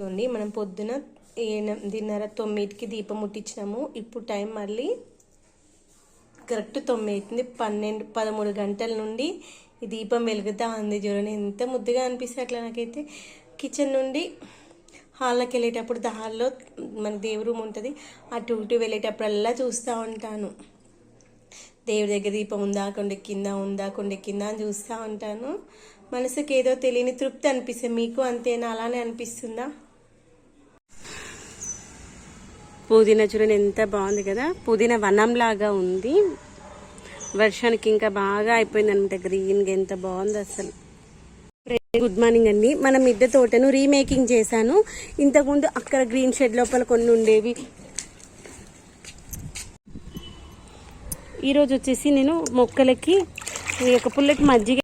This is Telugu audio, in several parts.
ఇదిగోండి మనం పొద్దున ఎనిమిదిన్నర తొమ్మిదికి దీపం ముట్టించినాము. ఇప్పుడు టైం మళ్ళీ కరెక్ట్ తొమ్మిది అవుతుంది. పన్నెండు పదమూడు గంటల నుండి ఈ దీపం వెలుగుతా ఉంది చూడండి. ఎంత ముద్దుగా అనిపిస్తుంది అట్లా నాకైతే. కిచెన్ నుండి హాల్లోకి వెళ్ళేటప్పుడు దాల్లో మన దేవుడి రూమ్ ఉంటుంది. అటు ఇటు వెళ్ళేటప్పుడల్లా చూస్తూ ఉంటాను. దేవుడి దగ్గర దీపం ఉందా కొండెక్కింద ఉందా కొండెక్కిందా అని చూస్తూ ఉంటాను. మనసుకి ఏదో తెలియని తృప్తి అనిపిస్తుంది. మీకు అంతేనా? అలానే అనిపిస్తుందా? పుదీనా చూడండి ఎంత బాగుంది కదా. పుదీనా వనంలాగా ఉంది. వర్షానికి ఇంకా బాగా అయిపోయింది అనమాట గ్రీన్గా ఎంత బాగుంది అసలు. గుడ్ మార్నింగ్ అండి. మన మిద్దె తోటను రీమేకింగ్ చేశాను. ఇంతకుముందు అక్కడ గ్రీన్ షెడ్ లోపల కొన్ని ఉండేవి. ఈరోజు వచ్చేసి నేను మొక్కలకి ఈ యొక్క పుల్లకి మజ్జిగ.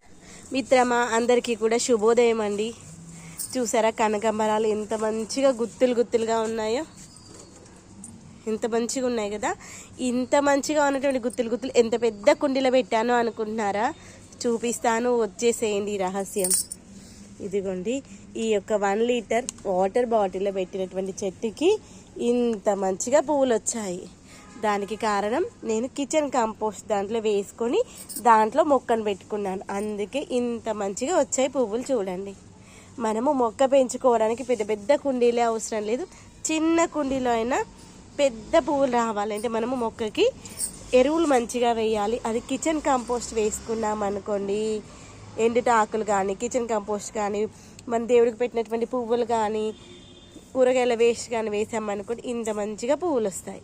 మిత్రమా అందరికీ కూడా శుభోదయం అండి. చూసారా కనకంబరాలు ఎంత మంచిగా గుత్తులు గుత్తులుగా ఉన్నాయో. ఇంత మంచిగా ఉన్నాయి కదా? ఇంత మంచిగా ఉన్నటువంటి గుత్తులు గుత్తులు ఎంత పెద్ద కుండీలో పెట్టానో అనుకుంటున్నారా? చూపిస్తాను వచ్చేసేయండి రహస్యం. ఇదిగోండి ఈ యొక్క వన్ లీటర్ వాటర్ బాటిల్లో పెట్టినటువంటి చెట్టుకి ఇంత మంచిగా పువ్వులు వచ్చాయి దానికి కారణం నేను కిచెన్ కంపోస్ట్ దాంట్లో వేసుకొని దాంట్లో మొక్కను పెట్టుకున్నాను. అందుకే ఇంత మంచిగా వచ్చాయి పువ్వులు చూడండి. మనము మొక్క పెంచుకోవడానికి పెద్ద పెద్ద కుండీలే అవసరం లేదు. చిన్న కుండీలో అయినా పెద్ద పువ్వులు రావాలంటే మనము మొక్కకి ఎరువులు మంచిగా వేయాలి. అది కిచెన్ కంపోస్ట్ వేసుకున్నాం అనుకోండి. ఎండిట ఆకులు కానీ కిచెన్ కంపోస్ట్ కానీ మన దేవుడికి పెట్టినటువంటి పువ్వులు కానీ కూరగాయల వేస్ట్ కానీ వేసామనుకోండి ఇంత మంచిగా పువ్వులు వస్తాయి.